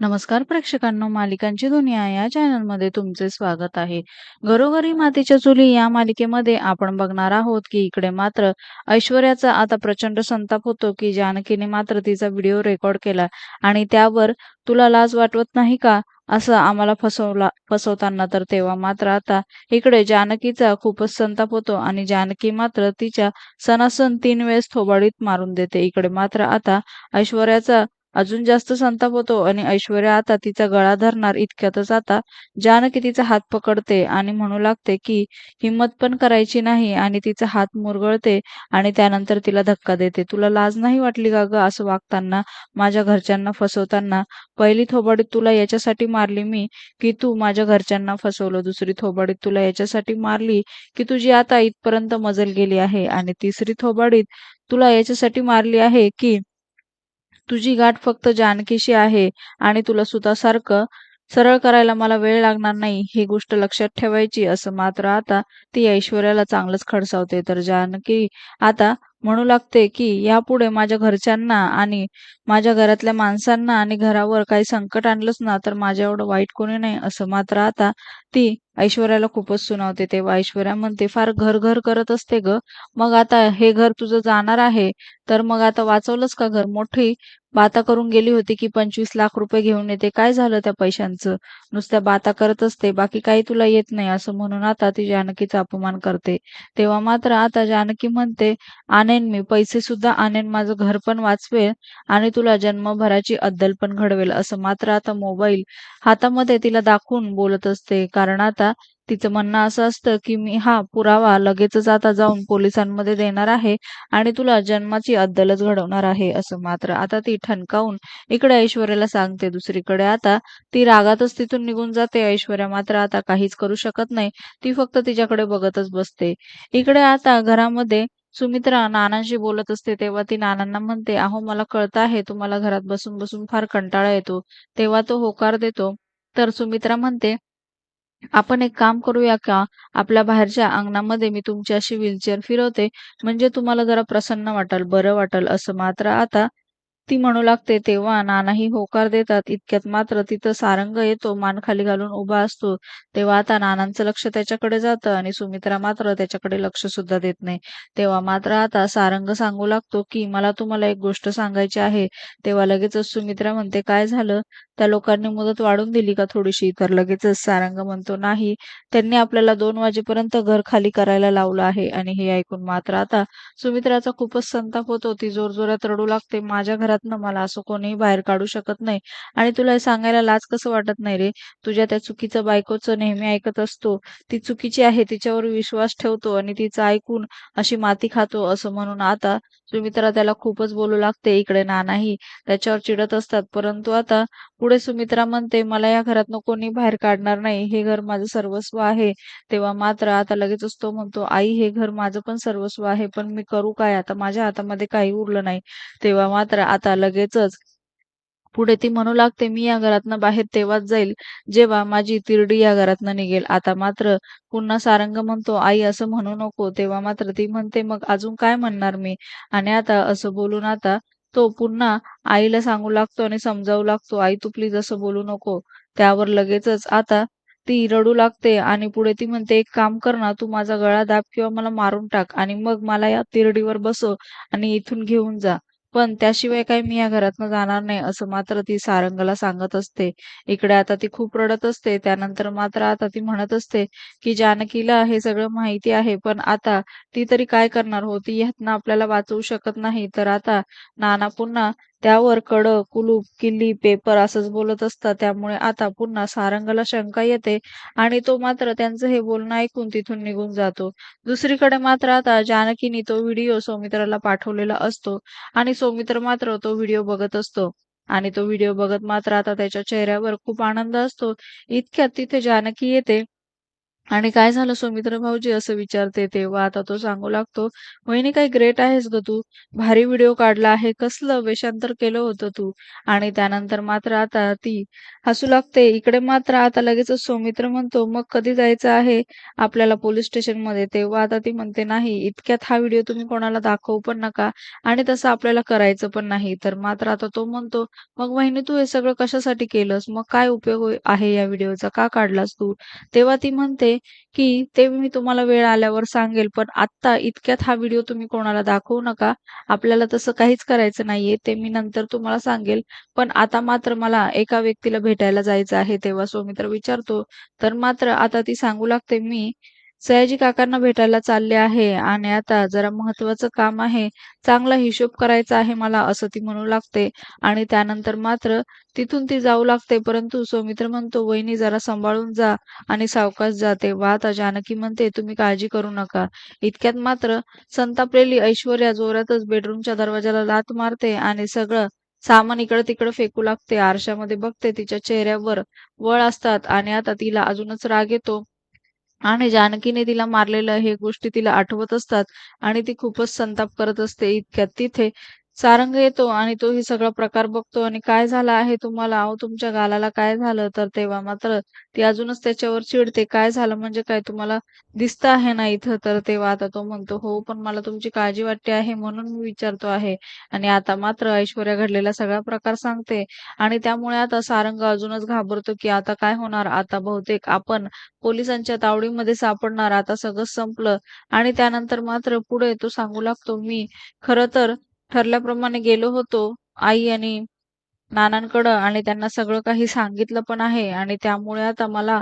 नमस्कार प्रेक्षकांनो मालिकांची दुनिया या चॅनलमध्ये तुमचे स्वागत आहे. घरोघरी मातीच्या चुली या मालिकेमध्ये आपण बघणार आहोत की इकडे मात्र ऐश्वर्याचा आता प्रचंड संताप होतो की जानकीने मात्र तिचा व्हिडिओ रेकॉर्ड केला आणि त्यावर तुला लाज वाटवत नाही का? असं आम्हाला फसवला फसवताना तर तेव्हा मात्र आता इकडे जानकीचा खूपच संताप होतो आणि जानकी मात्र तिच्या सणासण तीन वेळेस थोबाडीत मारून देते. इकडे मात्र आता ऐश्वर्याचा अजून जास्त संताप होतो आणि ऐश्वर्या आता तिचा गळा धरणार इतक्यातच आता जानकी तिचा हात पकडते आणि म्हणू लागते की हिंमत पण करायची नाही आणि तिचा हात मुरगळते आणि त्यानंतर तिला धक्का देते. तुला लाज नाही वाटली का ग असं वागताना माझ्या घरच्यांना फसवताना? पहिली थोबाडीत तुला याच्यासाठी मारली मी की तू माझ्या घरच्यांना फसवलं. दुसरी थोबाडीत तुला याच्यासाठी मारली की तुझी आता इथपर्यंत मजल गेली आहे. आणि तिसरी थोबाडीत तुला याच्यासाठी मारली आहे की तुझी गाठ फक्त जानकीशी आहे आणि तुला सुतासारखं सरळ करायला मला वेळ लागणार नाही ही गोष्ट लक्षात ठेवायची असं मात्र आता ती ऐश्वर्याला चांगलंच खडसावते. तर जानकी आता म्हणू लागते की यापुढे माझ्या घरच्यांना आणि माझ्या घरातल्या माणसांना आणि घरावर काही संकट आणलंच ना तर माझ्या एवढं वाईट कोणी नाही असं मात्र आता ती ऐश्वर्याला खूपच सुनावते तेव्हा ऐश्वर्या म्हणते फार घर घर करत असते ग. मग आता हे घर तुझं जाणार आहे. तर मग आता वाचवलंच का घर? मोठी बाता करून गेली होती की पंचवीस लाख रुपये घेऊन येते. काय झालं त्या पैशांचं? नुसत्या बाता करत असते. बाकी काही तुला येत नाही असं म्हणून आता ती जानकीचा अपमान करते. तेव्हा मात्र आता जानकी म्हणते आणेन मी. पैसे सुद्धा आणेन. माझं घर पण वाचवेल आणि तुला जन्मभराची अद्दल पण घडवेल. असं मात्र आता मोबाईल हातामध्ये तिला दाखवून बोलत असते. कारण आता तिचं म्हणणं असं असतं की मी हा पुरावा लगेचच आता जाऊन पोलिसांमध्ये देणार आहे आणि तुला जन्माची अद्दलच घडवणार आहे असं मात्र आता ती ठणकावून इकडे ऐश्वर्याला सांगते दुसरीकडे. आता ती रागातच तिथून निघून जाते. ऐश्वर्या मात्र आता काहीच करू शकत नाही. ती फक्त तिच्याकडे बघतच बसते. इकडे आता घरामध्ये सुमित्रा नानांशी बोलत असते. तेव्हा ती नानांना म्हणते अहो मला कळत आहे तुम्हाला घरात बसून बसून फार कंटाळा येतो. तेव्हा तो होकार देतो. तर सुमित्रा म्हणते आपण एक काम करूया का? आपल्या बाहेरच्या अंगणामध्ये मी तुमची अशी व्हीलचेअर फिरवते. म्हणजे तुम्हाला जरा प्रसन्न वाटेल बरं वाटेल असं मात्र आता ती म्हणू लागते. तेव्हा नानाही होकार देतात. इतक्यात मात्र तिथं सारंग येतो मान खाली घालून उभा असतो. तेव्हा आता नानांचं लक्ष त्याच्याकडे जातं आणि सुमित्रा मात्र त्याच्याकडे लक्ष सुद्धा देत नाही. तेव्हा मात्र आता सारंग सांगू लागतो की मला तुम्हाला एक गोष्ट सांगायची आहे. तेव्हा लगेचच सुमित्रा म्हणते काय झालं? त्या लोकांनी मुदत वाढून दिली का थोडीशी? तर लगेचच सारंग म्हणतो नाही त्यांनी आपल्याला दोन वाजेपर्यंत घर खाली करायला लावलं आहे. आणि हे ऐकून मात्र आता सुमित्राचा खूपच संताप होतो ती जोरजोरात रडू लागते. माझ्या घरातनं मला असं कोणीही बाहेर काढू शकत नाही आणि तुला हे सांगायला लाज कसं वाटत नाही रे? तुझ्या त्या चुकीचं बायकोचं नेहमी ऐकत असतो. ती चुकीची आहे तिच्यावर विश्वास ठेवतो आणि तिचं ऐकून अशी माती खातो. असं म्हणून आता सुमित्रा त्याला खूपच बोलू लागते. इकडे नानाही त्याच्यावर चिडत असतात. परंतु आता पुढे सुमित्रा म्हणते मला या घरातनं कोणी बाहेर काढणार नाही. हे घर माझं सर्वस्व आहे. तेव्हा मात्र आता लगेचच तो म्हणतो आई हे घर माझं पण सर्वस्व आहे पण मी करू काय? आता माझ्या हातामध्ये काही उरलं नाही. तेव्हा मात्र आता लगेचच पुढे ती म्हणू लागते मी या घरातनं बाहेर तेव्हाच जाईल जेव्हा माझी तिरडी या घरातनं निघेल. आता मात्र पुन्हा सारंग म्हणतो आई असं म्हणू नको. तेव्हा मात्र ती म्हणते मग अजून काय म्हणणार मी? आणि आता असं बोलून आता तो पुन्हा आईला सांगू लागतो आणि समजावू लागतो आई तू प्लीज असं बोलू नको. त्यावर लगेचच आता ती रडू लागते आणि पुढे ती म्हणते एक काम कर ना तू माझा गळा दाब किंवा मला मारून टाक आणि मग मला या तिरडीवर बसव आणि इथून घेऊन जा. पण त्याशिवाय काही मी या घरातनं जाणार नाही असं मात्र ती सारंगला सांगत असते. इकडे आता ती खूप रडत असते त्यानंतर मात्र आता ती म्हणत असते की जानकीला हे सगळं माहिती आहे पण आता ती तरी काय करणार? होती ह्यातनं आपल्याला वाचवू शकत नाही. तर आता नाना पुन्हा त्यावर कड कुलूप किल्ली पेपर असंच बोलत असतात. त्यामुळे आता पुन्हा सारंगला शंका येते आणि तो मात्र त्यांचं हे बोलणं ऐकून तिथून निघून जातो. दुसरीकडे मात्र आता जानकीने तो व्हिडिओ सौमित्राला पाठवलेला असतो आणि सौमित्र मात्र तो व्हिडिओ बघत असतो. आणि तो व्हिडिओ बघत मात्र आता त्याच्या चेहऱ्यावर खूप आनंद असतो. इतक्यात तिथे जानकी येते आणि काय झालं सुमित्र भाऊजी असं विचारते तेव्हा आता तो सांगू लागतो वहिनी काय ग्रेट आहेस ग तू? भारी व्हिडिओ काढला आहे कसलं वेषांतर केलं होतं तू? आणि त्यानंतर मात्र आता ती हसू लागते. इकडे मात्र आता लगेचच सौमित्र म्हणतो मग कधी जायचं आहे आपल्याला पोलीस स्टेशनमध्ये? तेव्हा आता ती म्हणते नाही इतक्यात हा व्हिडिओ तुम्ही कोणाला दाखवू पण नका आणि तसं आपल्याला करायचं पण नाही. तर मात्र आता तो म्हणतो मग वहिनी तू हे सगळं कशासाठी केलंस? मग काय उपयोग आहे या व्हिडिओचा का काढलास तू? तेव्हा ती म्हणते की ते मी तुम्हाला वेळ आल्यावर सांगेल, पण आत्ता इतक्यात हा व्हिडिओ तुम्ही कोणाला दाखवू नका. आपल्याला तसं काहीच करायचं नाहीये. ते मी नंतर तुम्हाला सांगेल. पण आता मात्र मला एका व्यक्तीला भेटायला जायचं आहे. तेव्हा सौमित्र विचारतो, तर मात्र आता ती सांगू लागते, "मी सयाजी काकांना भेटायला चालले आहे आणि आता जरा महत्वाचं काम आहे. चांगला हिशोब करायचा आहे मला," असं ती म्हणू लागते आणि त्यानंतर मात्र तिथून ती जाऊ लागते. परंतु सौमित्र म्हणतो, "वहिनी जरा सांभाळून जा आणि सावकाश जाते वा आता जानकी म्हणते, "तुम्ही काळजी करू नका." इतक्यात मात्र संतापलेली ऐश्वर्या जोरातच बेडरूमच्या दरवाजाला लात मारते आणि सगळं सामान इकडं-तिकडं फेकू लागते. आरशामध्ये बघते तिच्या चेहऱ्यावर वळ असतात आणि आता तिला अजूनच राग येतो. आणि जानकीने तिला मारलेलं हे गोष्टी तिला आठवत असतात आणि ती खूपच संताप करत असते. इतक्यात तिथे सारंग येतो आणि तो ही सगळा प्रकार बघतो आणि "काय झालं आहे तुम्हाला? अहो तुमच्या गालाला काय झालं?" तर तेव्हा मात्र ती अजूनच त्याच्यावर चिडते. "काय झालं म्हणजे काय? तुम्हाला दिसतं आहे ना इथं." तर तेव्हा आता तो म्हणतो, "हो, पण मला तुमची काळजी वाटते आहे म्हणून मी विचारतो आहे." आणि आता मात्र ऐश्वर्या घडलेला सगळा प्रकार सांगते आणि त्यामुळे आता सारंग अजूनच घाबरतो, की आता काय होणार? आता बहुतेक आपण पोलिसांच्या तावडीमध्ये सापडणार. आता सगळं संपलं आणि त्यानंतर मात्र पुढे तो सांगू लागतो, "मी खरं तर ठरल्याप्रमाणे गेलो होतो आई आणि नानांकडं आणि त्यांना सगळं काही सांगितलं पण आहे आणि त्यामुळे आता मला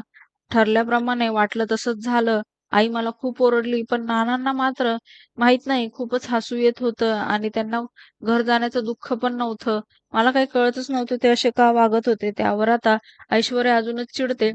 ठरल्याप्रमाणे वाटलं तसंच झालं. आई मला खूप ओरडली, पण नानांना मात्र माहीत नाही खूपच हसू येत होतं आणि त्यांना घर जाण्याचं दुःख पण नव्हतं. मला काही कळतच नव्हतं ते असे का वागत होते. त्यावर आता ऐश्वर्या अजूनच चिडते.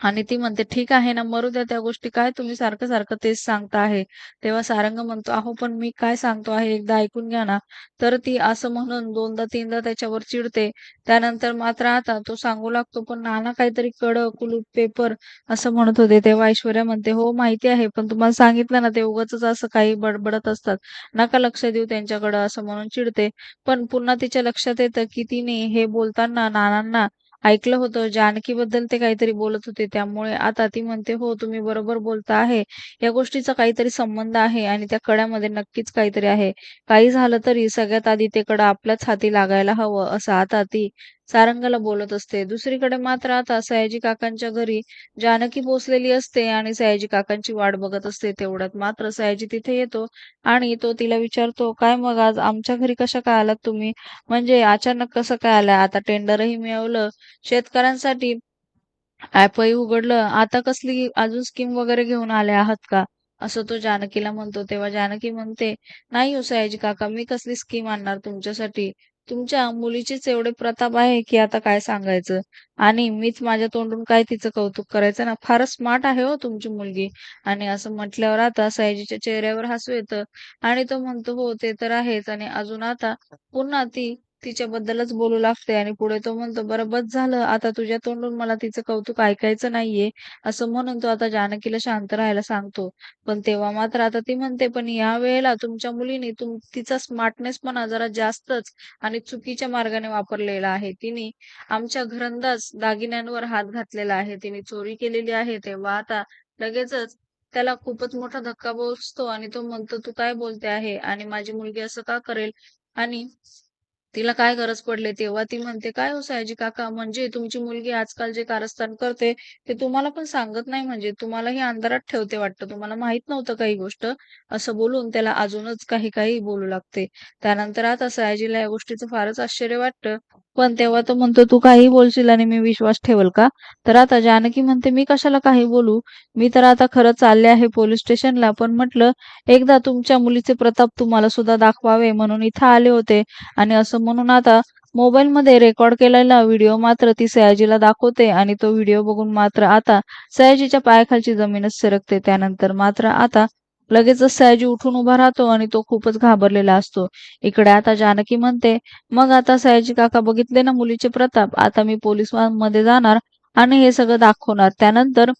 आणि ती म्हणते, "ठीक आहे ना, मरू द्या त्या गोष्टी. काय तुम्ही सारखं-सारखं तेच सांगता आहे." तेव्हा सारंग म्हणतो, "अहो, पण मी काय सांगतो आहे एकदा ऐकून घ्या ना." तर ती असं म्हणून दोनदा तीनदा त्याच्यावर चिडते. त्यानंतर मात्र आता तो सांगू लागतो, "पण नाना काहीतरी कड कुलूप, पेपर असं म्हणत होते." तेव्हा ऐश्वर्या म्हणते, "हो, माहिती आहे. पण तुम्हाला सांगितलं ना, ते उगाचच असं काही बडबडत असतात. नका लक्ष देऊ त्यांच्याकडं." असं म्हणून चिडते. पण पुन्हा तिच्या लक्षात येतं, की तिने हे बोलताना नानांना ऐकलं होतं. जानकीबद्दल ते काहीतरी बोलत होते. त्यामुळे आता ती म्हणते, "हो, तुम्ही बरोबर बोलता आहे. या गोष्टीचा काहीतरी संबंध आहे आणि त्या कड्यामध्ये नक्कीच काहीतरी आहे. काही झालं तरी सगळ्यात आधी ते कडं आपल्याच हाती लागायला हवं." असं आता ती सारंगाला बोलत असते. दुसरीकडे मात्र आता सयाजी काकांच्या घरी जानकी पोचलेली असते आणि सयाजी काकांची वाट बघत असते. तेवढ्यात मात्र सयाजी तिथे येतो आणि तो तिला विचारतो, "काय मग आज आमच्या घरी कशा काय आलात तुम्ही? म्हणजे अचानक कसं काय आलाय? आता टेंडरही मिळवलं. शेतकऱ्यांसाठी ऍपही उघडलं. आता कसली अजून स्कीम वगैरे घेऊन आले आहात का? असं तो जानकीला म्हणतो. तेव्हा जानकी म्हणते, "नाही हो सयाजी काका, मी कसली स्कीम आणणार तुमच्यासाठी. तुमच्या मुलीचेच एवढे प्रताप आहे, की आता काय सांगायचं. आणि मीच माझ्या तोंडून काय तिचं कौतुक करायचं ना. फारच स्मार्ट आहे हो तुमची मुलगी." आणि असं म्हटल्यावर आता सयाजीच्या चेहऱ्यावर हसू येतं आणि तो म्हणतो, "हो, ते तर आहेच." आणि अजून आता पुन्हा ती तिच्याबद्दलच बोलू लागते आणि पुढे तो म्हणतो, "बरं बस झालं. आता तुझ्या तोंडून मला तिचं कौतुक ऐकायचं नाहीये." असं म्हणून तो आता जानकीला शांत राहायला सांगतो. पण तेव्हा मात्र आता ती म्हणते, "पण या वेळेला तुमच्या मुलीने तुम तिचा स्मार्टनेसपणा जरा जास्तच आणि चुकीच्या मार्गाने वापरलेला आहे. तिने आमच्या घरंदाज दागिन्यांवर हात घातलेला आहे. तिने चोरी केलेली आहे." तेव्हा आता लगेचच त्याला खूपच मोठा धक्का बसतो आणि तो म्हणतो, "तू काय बोलते आहे? आणि माझी मुलगी असं का करेल? आणि तिला काय गरज पडली?" तेव्हा ती म्हणते, "काय हो सयाजी काका, म्हणजे तुमची मुलगी आजकाल जे कारस्थान करते, ते तुम्हाला पण सांगत नाही म्हणजे तुम्हालाही अंधारात ठेवते वाटतं. तुम्हाला माहीत नव्हतं काही गोष्ट?" असं बोलून त्याला अजूनच काही-काही बोलू लागते. त्यानंतर आता सयाजीला या गोष्टीचं फारच आश्चर्य वाटतं. पण तेव्हा तो म्हणतो, "तू काही बोलशील आणि मी विश्वास ठेवल का?" तर आता जानकी म्हणते, "मी कशाला काही बोलू? मी तर आता खरं चालले आहे पोलीस स्टेशनला. पण म्हटलं एकदा तुमच्या मुलीचे प्रताप तुम्हाला सुद्धा दाखवावे म्हणून इथं आले होते." आणि असं म्हणून आता मोबाईलमध्ये रेकॉर्ड केलेला व्हिडिओ मात्र ती सयाजीला दाखवते आणि तो व्हिडिओ बघून मात्र आता सयाजीच्या पायाखालची जमीनच सरकते. त्यानंतर मात्र आता लगेचच सयाजी उठून उभा राहतो आणि तो खूपच घाबरलेला असतो. इकडे आता जानकी म्हणते, "मग आता सयाजी काका बघितले ना मुलीचे प्रताप. आता मी पोलिसांमध्ये जाणार आणि हे सगळं दाखवणार. त्यानंतर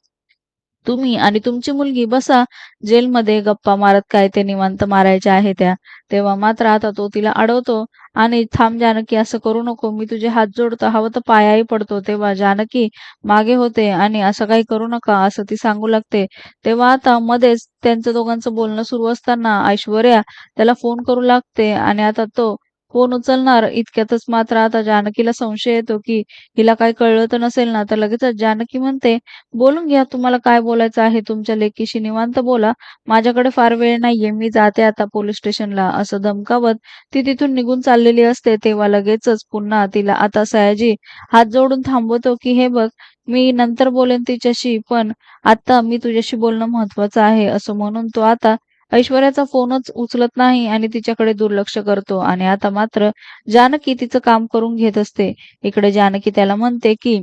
तुम्ही आणि तुमची मुलगी बसा जेलमध्ये गप्पा मारत काय ते निवांत मारायच्या आहे त्या तेव्हा मात्र आता तो तिला अडवतो आणि थांब जानकी असं करू नको. मी तुझे हात जोडतो. हवं तर पायाही पडतो. तेव्हा जानकी मागे होते आणि असं काही करू नका असं ती सांगू लागते. तेव्हा आता मध्येच त्यांचं दोघांचं बोलणं सुरू असताना ऐश्वर्या त्याला फोन करू लागते आणि आता तो फोन उचलणार? इतक्यातच मात्र आता जानकीला संशय येतो की हिला काय कळलं तर नसेल ना? तर लगेचच जानकी म्हणते बोलून घ्या तुम्हाला काय बोलायचं आहे? तुमच्या लेकीशी निवांत बोला. माझ्याकडे फार वेळ नाहीये. मी जाते आता पोलीस स्टेशनला. असं धमकावत ती तिथून निघून चाललेली असते. तेव्हा लगेचच पुन्हा तिला आता सयाजी हात जोडून थांबवतो की हे बघ मी नंतर बोलेन तिच्याशी पण आता मी तुझ्याशी बोलणं महत्वाचं आहे. असं म्हणून तो आता ऐश्वर्याचा फोनच उचलत नाही आणि तिच्याकडे दुर्लक्ष करतो. आणि आता मात्र जानकी तिचं काम करून घेत असते. इकडे जानकी त्याला म्हणते की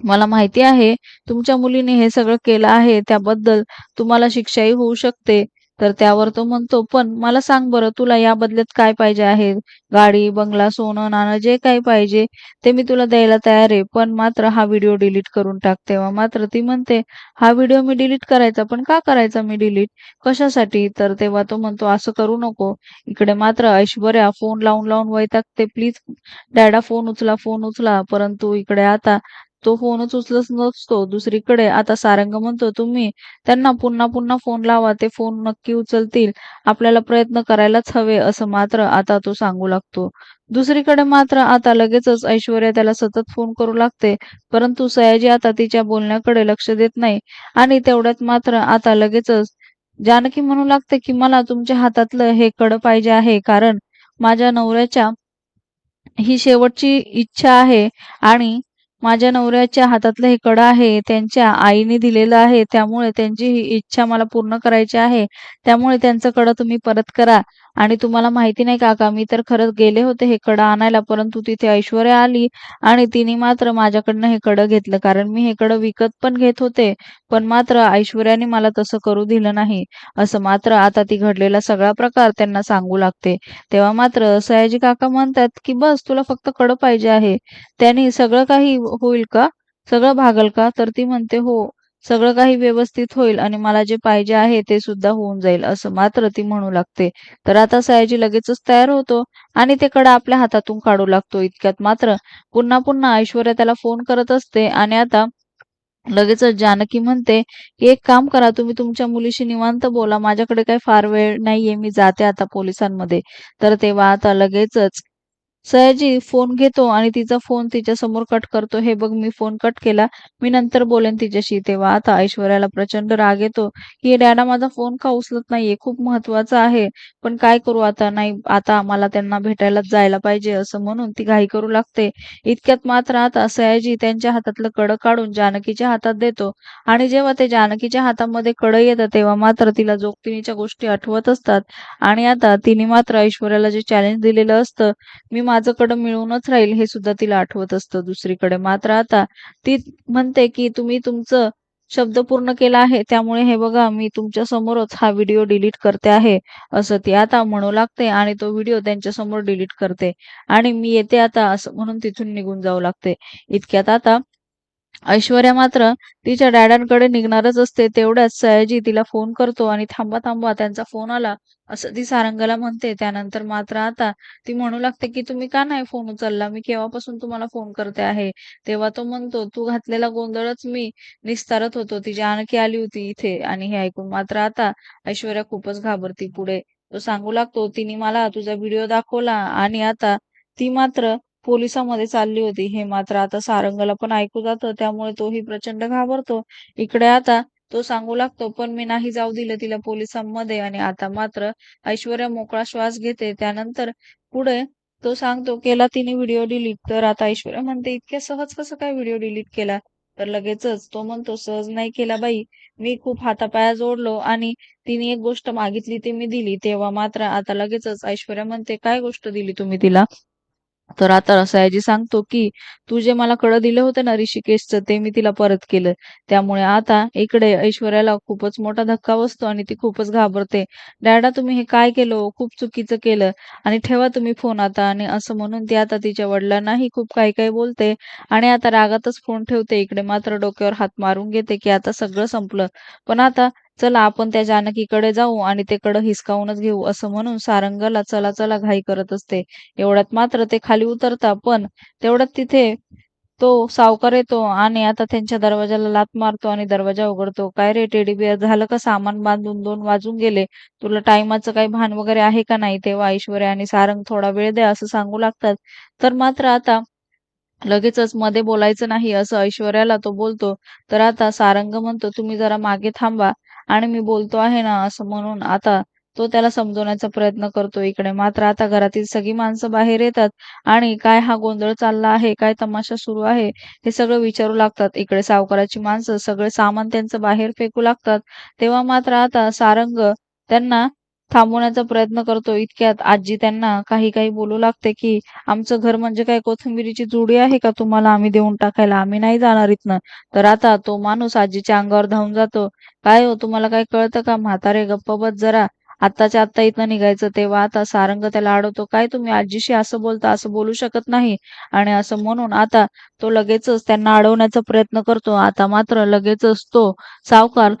मला माहिती आहे तुमच्या मुलीने हे सगळं केलं आहे त्याबद्दल तुम्हाला शिक्षाही होऊ शकते. तर त्यावर तो म्हणतो पण मला सांग बरं तुला या बदल्यात काय पाहिजे आहे? गाडी बंगला सोनं नाणं जे काही पाहिजे ते मी तुला द्यायला तयार आहे. पण मात्र हा व्हिडिओ डिलीट करून टाक तेव्हा. मात्र ती म्हणते हा व्हिडिओ मी डिलीट करायचा पण का करायचा मी डिलीट? कशासाठी? तर तेव्हा तो म्हणतो असं करू नको. इकडे मात्र ऐश्वर्या फोन लावून लावून वैतागते. प्लीज डॅडा फोन उचला फोन उचला. परंतु इकडे आता तो फोनच उचलत नसतो. दुसरीकडे आता सारंग म्हणतो तुम्ही त्यांना पुन्हा पुन्हा फोन लावा ते फोन नक्की उचलतील. आपल्याला प्रयत्न करायलाच हवे असं मात्र आता तो सांगू लागतो. दुसरीकडे मात्र आता लगेचच ऐश्वर्या त्याला सतत फोन करू लागते परंतु सयाजी आता तिच्या बोलण्याकडे लक्ष देत नाही आणि तेवढ्यात मात्र आता लगेचच जानकी म्हणू लागते की मला तुमच्या हातातलं हे कड पाहिजे आहे कारण माझ्या नवऱ्याच्या ही शेवटची इच्छा आहे आणि माझ्या नवऱ्याच्या हातातलं हे कडा आहे त्यांच्या आईने दिलेलं आहे त्यामुळे त्यांची ही इच्छा मला पूर्ण करायची आहे. त्यामुळे त्यांचं कडं तुम्ही परत करा. आणि तुम्हाला माहिती नाही काका मी तर खरंच गेले होते हे कडं आणायला परंतु तिथे ऐश्वर्या आली आणि तिने मात्र माझ्याकडनं हे कडं घेतलं कारण मी हे कडं विकत पण घेत होते. पण मात्र ऐश्वर्याने मला तसं करू दिलं नाही. असं मात्र आता ती घडलेला सगळा प्रकार त्यांना सांगू लागते. तेव्हा मात्र सयाजी काका म्हणतात की बस तुला फक्त कडं पाहिजे आहे. त्याने सगळं काही होईल का? सगळं भागल का? तर ती म्हणते हो सगळं काही व्यवस्थित होईल आणि मला जे पाहिजे आहे ते सुद्धा होऊन जाईल असं मात्र ती म्हणू लागते. तर आता सयाजी लगेचच तयार होतो आणि ते कडा आपल्या हातातून काढू लागतो. इतक्यात मात्र पुन्हा पुन्हा ऐश्वर्या त्याला फोन करत असते आणि आता लगेचच जानकी म्हणते की एक काम करा तुम्ही तुमच्या मुलीशी निवांत बोला. माझ्याकडे काही फार वेळ नाहीये. मी जाते आता पोलिसांमध्ये. तर तेव्हा आता लगेचच सयाजी फोन घेतो आणि तिचा फोन तिच्या समोर कट करतो. हे बघ मी फोन कट केला. मी नंतर बोलेन तिच्याशी. तेव्हा आता ऐश्वर्याला प्रचंड राग येतो की डॅडा माझा फोन का उचलत नाहीये? खूप महत्त्वाचा आहे. पण काय करू आता? नाही आता आम्हाला त्यांना भेटायलाच जायला पाहिजे असं म्हणून ती घाई करू लागते. इतक्यात मात्र आता सयाजी त्यांच्या हातातलं कड काढून जानकीच्या हातात देतो. आणि जेव्हा ते जानकीच्या हातामध्ये कड येतं तेव्हा मात्र तिला जोगतिनीच्या गोष्टी आठवत असतात. आणि आता तिने मात्र ऐश्वर्याला जे चॅलेंज दिलेलं असतं मी माझं मिळूनच राहील हे सुद्धा तिला आठवत असतं दुसरीकडे. मात्र आता ती म्हणते की तुम्ही तुमचं शब्द पूर्ण केला आहे त्यामुळे हे बघा मी तुमच्या समोरच हा व्हिडिओ डिलीट करते आहे असं ती आता म्हणू लागते आणि तो व्हिडिओ त्यांच्यासमोर डिलीट करते. आणि मी येते आता असं म्हणून तिथून निघून जाऊ लागते. इतक्यात आता ऐश्वर्या मात्र तिच्या डॅडांकडे निघणारच असते तेवढ्याच सयाजी तिला फोन करतो आणि थांबा थांबा त्यांचा फोन आला. असं ती सारंगाला म्हणते. त्यानंतर मात्र आता ती म्हणू लागते की तुम्ही का नाही फोन उचलला? मी केव्हापासून तुम्हाला फोन करते आहे? तेव्हा तो म्हणतो तू घातलेला गोंधळच मी निस्तारत होतो. ती जानकी आली होती इथे. आणि हे ऐकून मात्र आता ऐश्वर्या खूपच घाबरती पुढे. तो सांगू लागतो तिने मला तुझा व्हिडिओ दाखवला आणि आता ती मात्र पोलिसामध्ये चालली होती. हे मात्र आता सारंगला पण ऐकू जातं. त्यामुळे तोही प्रचंड घाबरतो. इकडे आता तो सांगू लागतो पण मी नाही जाऊ दिलं तिला पोलिसांमध्ये आणि आता मात्र ऐश्वर्या मोकळा श्वास घेते. त्यानंतर पुढे तो सांगतो केला तिने व्हिडिओ डिलीट. तर आता ऐश्वर्या म्हणते इतक्या सहज कसं काय व्हिडिओ डिलीट केला? तर लगेचच तो म्हणतो सहज नाही केला बाई. मी खूप हातापाया जोडलो आणि तिने एक गोष्ट मागितली ती मी दिली. तेव्हा मात्र आता लगेचच ऐश्वर्या म्हणते काय गोष्ट दिली तुम्ही तिला? तर आता सयाजी सांगतो की तू जे मला कळ दिलं होतं ना ऋषिकेशचं ते मी तिला परत केलं. त्यामुळे आता इकडे ऐश्वर्याला खूपच मोठा धक्का बसतो आणि ती खूपच घाबरते. डॅडा तुम्ही हे काय केलं हो? खूप चुकीचं केलं. आणि ठेवा तुम्ही फोन आता. आणि असं म्हणून ती आता तिच्या वडिलांनाही खूप काही काही बोलते आणि आता रागातच फोन ठेवते इकडे. मात्र डोक्यावर हात मारून घेते की आता सगळं संपलं. पण आता चला आपण त्या जानकीकडे जाऊ आणि ते कडं हिसकावूनच घेऊ असं म्हणून सारंगाला चला चला घाई करत असते. एवढ्यात मात्र ते खाली उतरता पण तेवढ्यात तिथे तो सावकार येतो आणि आता त्यांच्या दरवाजाला लात मारतो आणि दरवाजा उघडतो. काय रे टेडी बिअर झालं का सामान बांधून दोन वाजून गेले? तुला टायमाचं काही भान वगैरे आहे का नाही? तेव्हा ऐश्वर्या आणि सारंग थोडा वेळ द्या असं सांगू लागतात. तर मात्र आता लगेचच मध्ये बोलायचं नाही असं ऐश्वर्याला तो बोलतो. तर आता सारंग म्हणतो तुम्ही जरा मागे थांबा. आणि मी बोलतो आहे ना असं म्हणून आता तो त्याला समजवण्याचा प्रयत्न करतो इकडे. मात्र आता घरातील सगळी माणसं बाहेर येतात आणि काय हा गोंधळ चालला आहे काय तमाशा सुरू आहे हे सगळं विचारू लागतात. इकडे सावकाराची माणसं सगळे सामान त्यांचं बाहेर फेकू लागतात. तेव्हा मात्र आता सारंग त्यांना थांबवण्याचा प्रयत्न करतो. इतक्यात आजी त्यांना काही काही बोलू लागते की आमचं घर म्हणजे काय? कोथिंबिरीची जुडी आहे का तुम्हाला आम्ही देऊन टाकायला? आम्ही नाही जाणार इथनं. तर आता तो माणूस आजीच्या अंगावर धावून जातो. काय हो तुम्हाला काय कळतं का? म्हातारे गप्प बस जरा. आत्ताच्या आत्ता इथं निघायचं. तेव्हा आता सारंग त्याला अडवतो काय तुम्ही आजीशी असं बोलता? असं बोलू शकत नाही. आणि असं म्हणून आता तो लगेचच त्यांना अडवण्याचा प्रयत्न करतो. आता मात्र लगेचच तो सावकार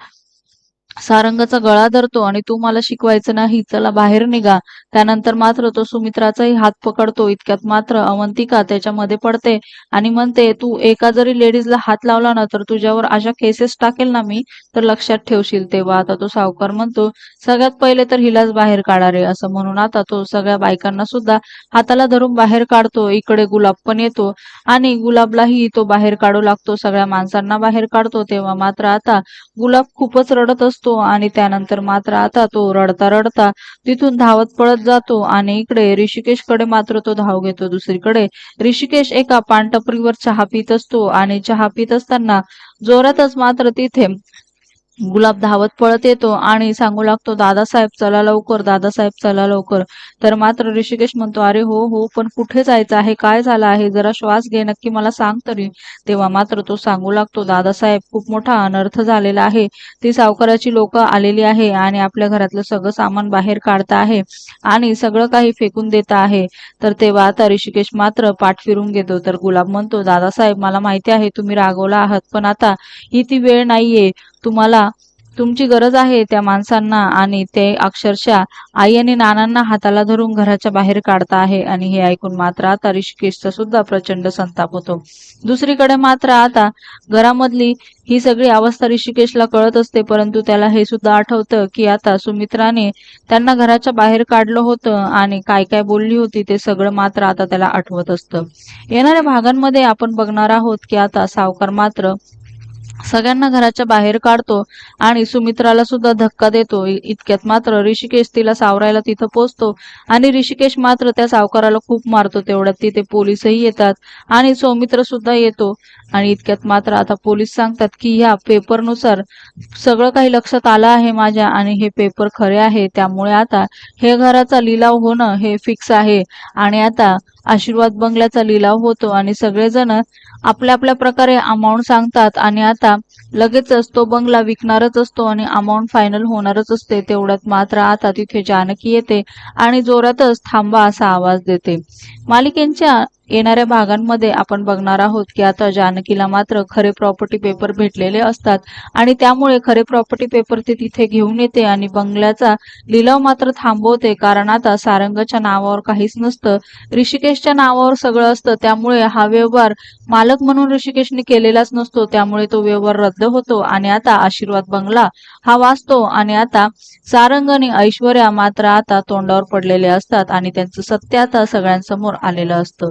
सारंगाचा गळा धरतो आणि तू मला शिकवायचं नाही चला बाहेर निघा. त्यानंतर मात्र तो सुमित्राचाही हात पकडतो इतक्यात मात्र अवंतिका त्याच्यामध्ये पडते आणि म्हणते तू एका जरी लेडीजला हात लावला ना तर तुझ्यावर अशा केसेस टाकेल ना मी? तर लक्षात ठेवशील तेव्हा. आता तो सावकार म्हणतो सगळ्यात पहिले तर हिलाच बाहेर काढा रे. असं म्हणून आता तो सगळ्या बायकांना सुद्धा हाताला धरून बाहेर काढतो इकडे गुलाब पण येतो आणि गुलाबलाही तो बाहेर काढू लागतो सगळ्या माणसांना बाहेर काढतो. तेव्हा मात्र आता गुलाब खूपच रडत असतो आणि त्यानंतर मात्र आता तो रडता रडता तिथून धावत पळत जातो आणि इकडे ऋषिकेशकडे मात्र तो धाव घेतो. दुसरीकडे ऋषिकेश एका पानटपरीवर चहा पित असतो आणि चहा पित असताना जोरातच मात्र तिथे गुलाब धावत पळत येतो आणि सांगू लागतो दादासाहेब चला लवकर दादासाहेब चला लवकर. तर मात्र ऋषिकेश म्हणतो अरे हो हो पण कुठे जायचं आहे? काय झालं आहे? जरा श्वास घे नक्की मला सांग तरी. तेव्हा मात्र तो सांगू लागतो दादासाहेब खूप मोठा अनर्थ झालेला आहे. ती सावकाराची लोक आलेली आहे आणि आपल्या घरातलं सगळं सामान बाहेर काढता आहे आणि सगळं काही फेकून देत आहे. तर तेव्हा आता ऋषिकेश मात्र पाठ फिरून घेतो. तर गुलाब म्हणतो दादासाहेब मला माहिती आहे तुम्ही रागवला आहात पण आता ही ती वेळ नाहीये. तुम्हाला तुमची गरज आहे त्या माणसांना आणि ते अक्षरशः आई आणि नानांना हाताला धरून घराच्या बाहेर काढता आहे. आणि हे ऐकून मात्र आता ऋषिकेशचा सुद्धा प्रचंड संताप होतो. दुसरीकडे मात्र आता घरामधली ही सगळी अवस्था ऋषिकेशला कळत असते परंतु त्याला हे सुद्धा आठवतं की आता सुमित्राने त्यांना घराच्या बाहेर काढलं होतं आणि काय काय बोलली होती ते सगळं मात्र आता त्याला आठवत असतं. येणाऱ्या भागांमध्ये आपण बघणार आहोत की आता सावकार मात्र सगळ्यांना घराच्या बाहेर काढतो आणि सुमित्राला सुद्धा धक्का देतो. इतक्यात मात्र ऋषिकेश तिला सावरायला तिथं पोचतो आणि ऋषिकेश मात्र त्या सावकाराला खूप मारतो. तेवढ्यात तिथे पोलीसही येतात आणि सौमित्र सुद्धा येतो. आणि इतक्यात मात्र आता पोलीस सांगतात की ह्या पेपरनुसार सगळं काही लक्षात आलं आहे माझ्या आणि हे पेपर खरे आहे. त्यामुळे आता हे घराचा लिलाव होणं हे फिक्स आहे. आणि आता आशीर्वाद बंगल्याचा लिलाव होतो आणि सगळेजण आपल्या आपल्या प्रकारे अमाऊंट सांगतात आणि आता लगेचच तो बंगला विकणारच असतो आणि अमाऊंट फायनल होणारच असते तेवढ्यात मात्र आता तिथे जानकी येते आणि जोरातच थांबा असा आवाज देते. मालिकेंच्या येणाऱ्या भागांमध्ये आपण बघणार आहोत की आता जानकीला मात्र खरे प्रॉपर्टी पेपर भेटलेले असतात. आणि त्यामुळे खरे प्रॉपर्टी पेपर ते तिथे घेऊन येते आणि बंगल्याचा लिलाव मात्र थांबवते. कारण आता सारंगच्या नावावर काहीच नसतं. ऋषिकेशच्या नावावर सगळं असतं. त्यामुळे हा व्यवहार मालक म्हणून ऋषिकेशने केलेलाच नसतो. त्यामुळे तो व्यवहार रद्द होतो. आणि आता आशीर्वाद बंगला हा वाचतो. आणि आता सारंग आणि ऐश्वर्या मात्र आता तोंडावर पडलेले असतात. आणि त्यांचं सत्य आता सगळ्यांसमोर आलेलं असतं.